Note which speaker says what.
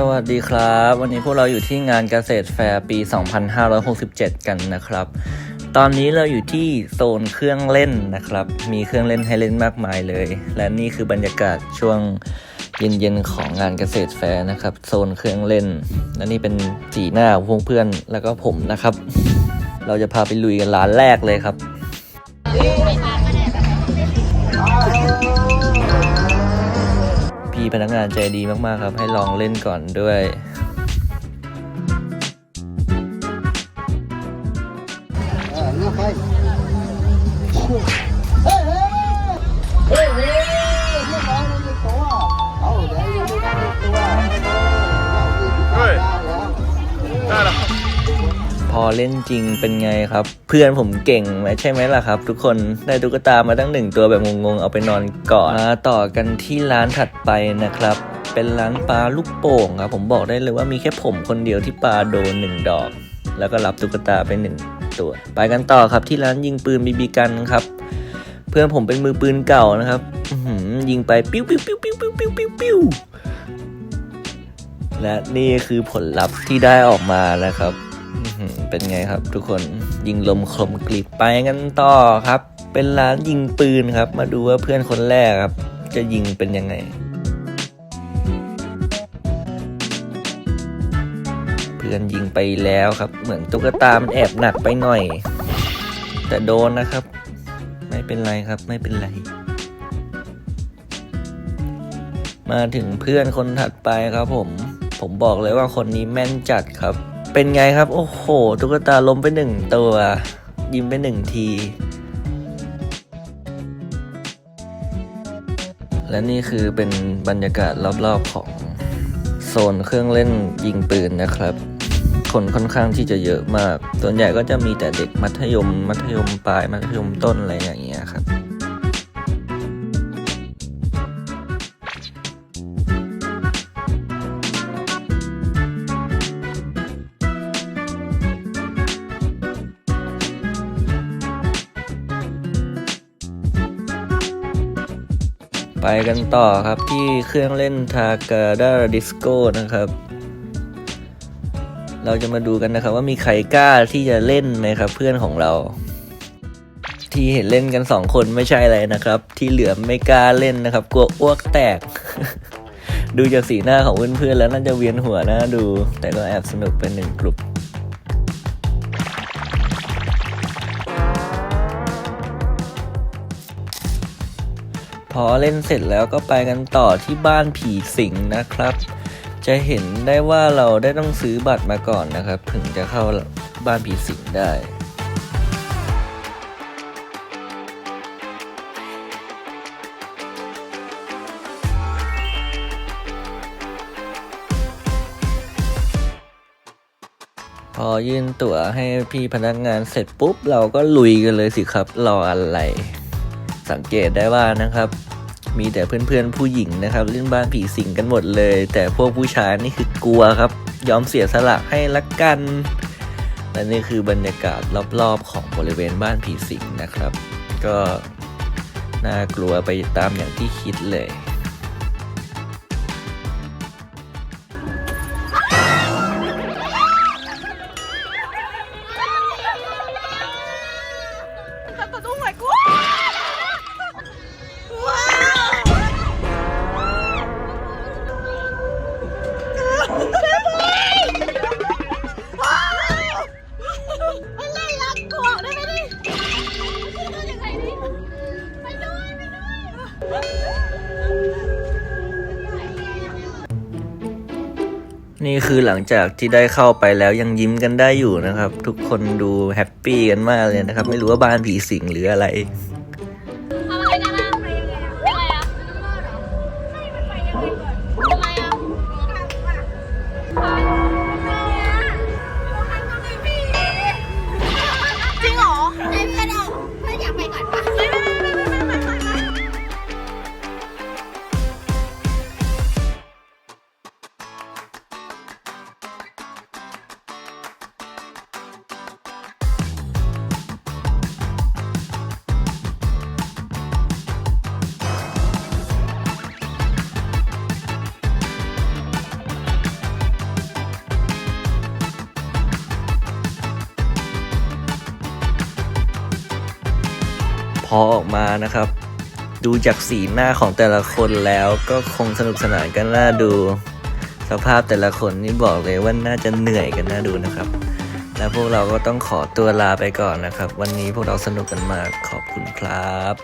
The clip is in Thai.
Speaker 1: สวัสดีครับ วันนี้พวกเราอยู่ที่งานเกษตรแฟร์ปี 2567 กันนะครับ ตอนนี้เราอยู่ที่โซนเครื่องเล่นนะครับ มีเครื่องเล่นให้เล่นมากมายเลย และนี่คือบรรยากาศช่วงเย็นๆของงานเกษตรแฟร์นะครับ โซนเครื่องเล่น และนี่เป็นสีหน้าพวกเพื่อนแล้วก็ผมนะครับ เราจะพาไปลุยกันร้านแรกเลยครับ พี่พนักงานใจดีมากๆครับ ให้ลองเล่นก่อนด้วย
Speaker 2: ได้
Speaker 1: เล่นจริงเป็นไงครับ เพื่อนผมเก่งไหมใช่ไหมล่ะครับ ทุกคนได้ตุ๊กตามาตั้งหนึ่งตัวแบบงงๆ เอาไปนอนก่อนมาต่อกันที่ร้านถัดไปนะครับ เป็นร้านปลาลูกโป่งครับผมบอกได้เลยว่ามีแค่ผมคนเดียวที่ปลาโดนหนึ่งดอก แล้วก็รับตุ๊กตาไปหนึ่งตัว ไปกันต่อครับที่ร้านยิงปืนบีบีกันครับ เพื่อนผมเป็นมือปืนเก่านะครับยิงไปปิ้วปิ้วปิ้วปิ้วปิ้วปิ้วปิ้วปิ้วและนี่คือผลลัพธ์ที่ได้ออกมานะครับ เป็นไงครับ ทุกคนยิงลมคลมกลิบไปกันต่อครับ เป็นร้านยิงปืนครับ มาดูว่าเพื่อนคนแรกครับ จะยิงเป็นยังไงเพื่อนยิงไปแล้วครับ เหมือนตุ๊กตามันแอบหนักไปหน่อย แต่โดนนะครับ ไม่เป็นไรครับไม่เป็นไรมาถึงเพื่อนคนถัดไปครับผม ผมบอกเลยว่าคนนี้แม่นจัดครับ เป็นไงครับ โอ้โห ตุ๊กตาล้มไปหนึ่งตัว ยิ้มไปหนึ่งที และนี่คือเป็นบรรยากาศรอบๆของโซนเครื่องเล่นยิงปืนนะครับ คนค่อนข้างที่จะเยอะมาก ส่วนใหญ่ก็จะมีแต่เด็กมัธยม มัธยมปลาย มัธยมต้นอะไรอย่างเงี้ยครับ ไปกันต่อครับที่เครื่องเล่นทากาดาดิสโก้นะครับ เราจะมาดูกันนะครับว่ามีใครกล้าที่จะเล่นไหมครับ เพื่อนของเรา ที่เห็นเล่นกันสองคนไม่ใช่อะไรนะครับ ที่เหลือไม่กล้าเล่นนะครับ กลัวอ้วกแตก ดูจากสีหน้าของเพื่อนๆแล้วน่าจะเวียนหัวนะดู แต่ก็แอบสนุกเป็นหนึ่งกลุ่ม อเล่นเสร็จแล้วก็ไปกันต่อที่บ้านผีสิงนะครับ จะเห็นได้ว่าเราได้ต้องซื้อบัตรมาก่อนนะครับ ถึงจะเข้าบ้านผีสิงได้พอยื่นตั๋วให้พี่พนักงานเสร็จปุ๊บ เราก็ลุยกันเลยสิครับ รออะไร สังเกตได้ว่านะครับมีแต่เพื่อนๆผู้หญิงนะครับเล่นบ้านผีสิงกันหมดเลย แต่พวกผู้ชายนี่คือกลัวครับ ยอมเสียสละให้ละกันและนี่คือบรรยากาศรอบๆของบริเวณบ้านผีสิงนะครับ ก็น่ากลัวไปตามอย่างที่คิดเลย นี่คือหลังจากที่ได้เข้าไปแล้วยังยิ้มกันได้อยู่นะครับ ทุกคนดูแฮปปี้กันมากเลยนะครับ ไม่รู้ว่าบ้านผีสิงหรืออะไร พอออกมานะครับ ดูจากสีหน้าของแต่ละคนแล้วก็คงสนุกสนานกันน่าดู สภาพแต่ละคนนี่บอกเลยว่าน่าจะเหนื่อยกันน่าดูนะครับ แล้วพวกเราก็ต้องขอตัวลาไปก่อนนะครับ วันนี้พวกเราสนุกกันมากขอบคุณครับ